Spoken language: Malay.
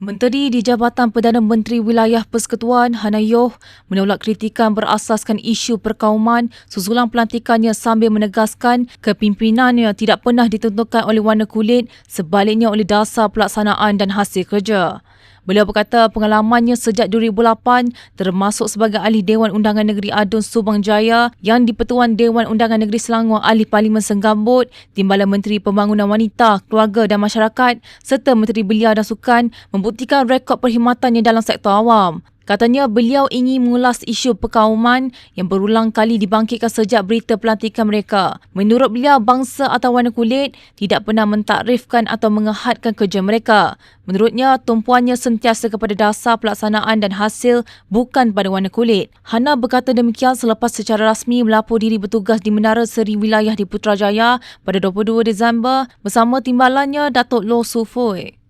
Menteri di Jabatan Perdana Menteri Wilayah Persekutuan Hanayoh menolak kritikan berasaskan isu perkauman susulan pelantikannya sambil menegaskan kepimpinannya tidak pernah ditentukan oleh warna kulit sebaliknya oleh dasar pelaksanaan dan hasil kerja. Beliau berkata pengalamannya sejak 2008 termasuk sebagai ahli Dewan Undangan Negeri Adun Subang Jaya yang di-Pertuan Dewan Undangan Negeri Selangor Ahli Parlimen Senggambut, Timbalan Menteri Pembangunan Wanita, Keluarga dan Masyarakat serta Menteri Belia dan Sukan membuktikan rekod perkhidmatannya dalam sektor awam. Katanya beliau ingin mengulas isu perkauman yang berulang kali dibangkitkan sejak berita pelantikan mereka. Menurut beliau, bangsa atau warna kulit tidak pernah mentakrifkan atau mengehadkan kerja mereka. Menurutnya, tumpuannya sentiasa kepada dasar pelaksanaan dan hasil bukan pada warna kulit. Hana berkata demikian selepas secara rasmi melapor diri bertugas di Menara Seri Wilayah di Putrajaya pada 22 Disember bersama timbalannya Datuk Loh Sufoi.